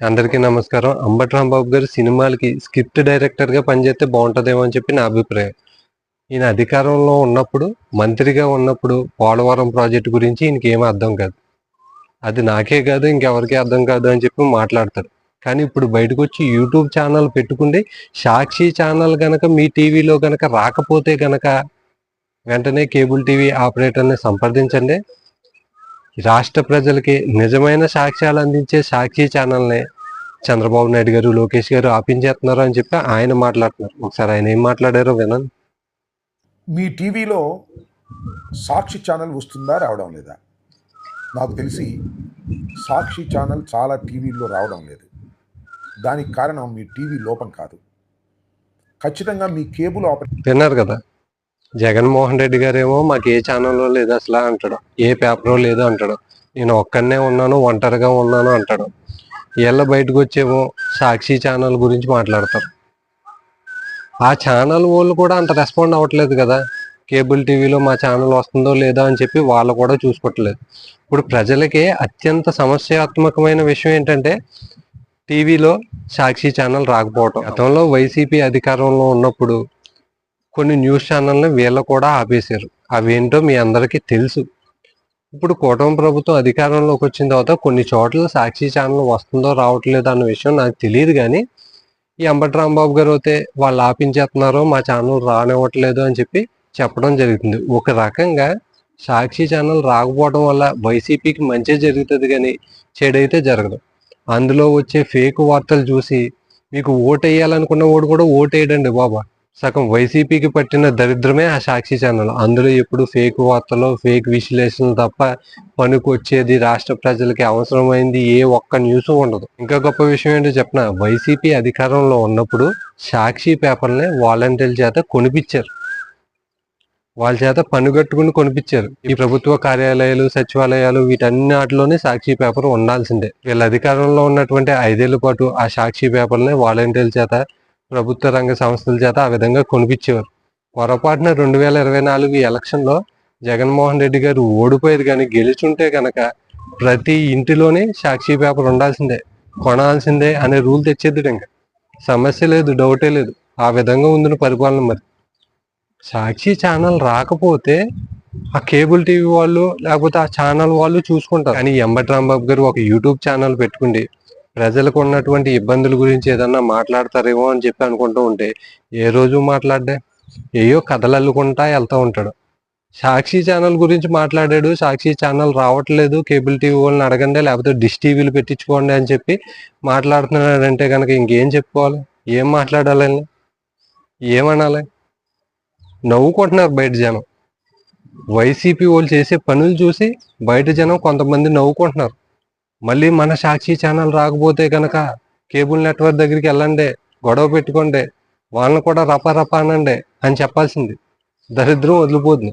అందరికీ నమస్కారం. అంబటి రాంబాబు గారు సినిమాలకి స్క్రిప్ట్ డైరెక్టర్గా పనిచేస్తే బాగుంటుందేమో అని చెప్పి నా అభిప్రాయం. ఈయన అధికారంలో ఉన్నప్పుడు మంత్రిగా ఉన్నప్పుడు పోలవరం ప్రాజెక్టు గురించి ఈయనకి ఏమీ అర్థం కాదు. అది నాకే కాదు ఇంకెవరికీ అర్థం కాదు అని చెప్పి మాట్లాడతారు. కానీ ఇప్పుడు బయటకు వచ్చి యూట్యూబ్ ఛానల్ పెట్టుకుంటే సాక్షి ఛానల్ గనక మీ టీవీలో గనక రాకపోతే గనక వెంటనే కేబుల్ టీవీ ఆపరేటర్ని సంప్రదించండి. రాష్ట్ర ప్రజలకి నిజమైన సాక్ష్యాలు అందించే సాక్షి ఛానల్ని చంద్రబాబు నాయుడు గారు లోకేష్ గారు ఆపించేస్తున్నారు అని చెప్పి ఆయన మాట్లాడుతున్నారు. ఒకసారి ఆయన ఏం మాట్లాడారో వినండి. మీ టీవీలో సాక్షి ఛానల్ వస్తుందా రావడం లేదా? నాకు తెలిసి సాక్షి ఛానల్ చాలా టీవీల్లో రావడం లేదు. దానికి కారణం మీ టీవీ లోపం కాదు. ఖచ్చితంగా మీ కేబుల్ ఆపరేటర్ విన్నారు కదా. జగన్మోహన్ రెడ్డి గారేమో మాకు ఏ ఛానల్లో లేదు అసలు అంటాడు. ఏ పేపర్ లేదు అంటాడు. నేను ఒక్కనే ఉన్నాను ఒంటరిగా ఉన్నాను అంటాడు. వీళ్ళ బయటకు వచ్చేమో సాక్షి ఛానల్ గురించి మాట్లాడతారు. ఆ ఛానల్ వాళ్ళు కూడా అంత రెస్పాండ్ అవ్వట్లేదు కదా. కేబుల్ టీవీలో మా ఛానల్ వస్తుందో లేదో అని చెప్పి వాళ్ళు కూడా చూసుకోవట్లేదు. ఇప్పుడు ప్రజలకి అత్యంత సమస్యాత్మకమైన విషయం ఏంటంటే టీవీలో సాక్షి ఛానల్ రాకపోవటం. గతంలో వైసీపీ అధికారంలో ఉన్నప్పుడు కొన్ని న్యూస్ ఛానల్ని వీళ్ళు కూడా ఆపేశారు. అవేంటో మీ అందరికీ తెలుసు. ఇప్పుడు కూటమి ప్రభుత్వం అధికారంలోకి వచ్చిన తర్వాత కొన్ని చోట్ల సాక్షి ఛానల్ వస్తుందో రావట్లేదో అన్న విషయం నాకు తెలియదు కానీ ఈ అంబటి రాంబాబు గారు అయితే వాళ్ళు ఆపించేస్తున్నారో మా ఛానల్ రానివ్వట్లేదు అని చెప్పి చెప్పడం జరుగుతుంది. ఒక రకంగా సాక్షి ఛానల్ రాకపోవడం వల్ల వైసీపీకి మంచి జరుగుతుంది కానీ చెడైతే జరగదు. అందులో వచ్చే ఫేక్ వార్తలు చూసి మీకు ఓటు వేయాలనుకున్న వాడు కూడా ఓటు వేయడండి బాబా. సగం వైసీపీకి పట్టిన దరిద్రమే ఆ సాక్షి ఛానల్. అందులో ఎప్పుడు ఫేక్ వార్తలు ఫేక్ విశ్లేషణలు తప్ప పనికొచ్చేది రాష్ట్ర ప్రజలకి అవసరమైంది ఏ ఒక్క న్యూస్ ఉండదు. ఇంకా గొప్ప విషయం ఏంటో చెప్పిన? వైసీపీ అధికారంలో ఉన్నప్పుడు సాక్షి పేపర్ని వాలంటీర్ల చేత కొనిపించారు. వాళ్ళ చేత పనిగట్టుకుని కొనిపించారు. ఈ ప్రభుత్వ కార్యాలయాలు సచివాలయాలు వీటన్ని వాటిలోనే సాక్షి పేపర్ ఉండాల్సిందే. వీళ్ళ అధికారంలో ఉన్నటువంటి ఐదేళ్ళ పాటు ఆ సాక్షి పేపర్ని వాలంటీర్ల చేత ప్రభుత్వ రంగ సంస్థల చేత ఆ విధంగా కొనిపించేవారు. పొరపాటున రెండు వేల ఇరవై నాలుగు ఎలక్షన్లో జగన్మోహన్ రెడ్డి గారు ఓడిపోయేది కానీ గెలిచుంటే కనుక ప్రతి ఇంటిలోనే సాక్షి పేపర్ ఉండాల్సిందే కొనాల్సిందే అనే రూల్ తెచ్చేది ఇంకా. సమస్య లేదు డౌటే లేదు. ఆ విధంగా ఉందిన పరిపాలన మరి. సాక్షి ఛానల్ రాకపోతే ఆ కేబుల్ టీవీ వాళ్ళు లేకపోతే ఆ ఛానల్ వాళ్ళు చూసుకుంటారు. కానీ ఎంబటి రాంబాబు గారు ఒక యూట్యూబ్ ఛానల్ పెట్టుకుండి ప్రజలకు ఉన్నటువంటి ఇబ్బందుల గురించి ఏదన్నా మాట్లాడతారేమో అని చెప్పి అనుకుంటూ ఉంటే ఏ రోజు మాట్లాడే ఏయో కథలు అల్లుకుంటా వెళ్తూ ఉంటాడు. సాక్షి ఛానల్ గురించి మాట్లాడాడు సాక్షి ఛానల్ రావట్లేదు కేబుల్ టీవీ వాళ్ళని అడగండి లేకపోతే డిష్ టీవీలు పెట్టించుకోండి అని చెప్పి మాట్లాడుతున్నాడంటే కనుక ఇంకేం చెప్పుకోవాలి? ఏం మాట్లాడాలని ఏమనాలి? నవ్వుకుంటున్నారు బయట జనం. వైసీపీ వాళ్ళు చేసే పనులు చూసి బయట జనం కొంతమంది నవ్వుకుంటున్నారు. మళ్ళీ మన సాక్షి ఛానల్ రాకపోతే కనుక కేబుల్ నెట్వర్క్ దగ్గరికి వెళ్ళండి గొడవ పెట్టుకోండి వాళ్ళని కూడా రపా రపా అనండి అని చెప్పాల్సింది. దరిద్రం వదిలిపోతుంది.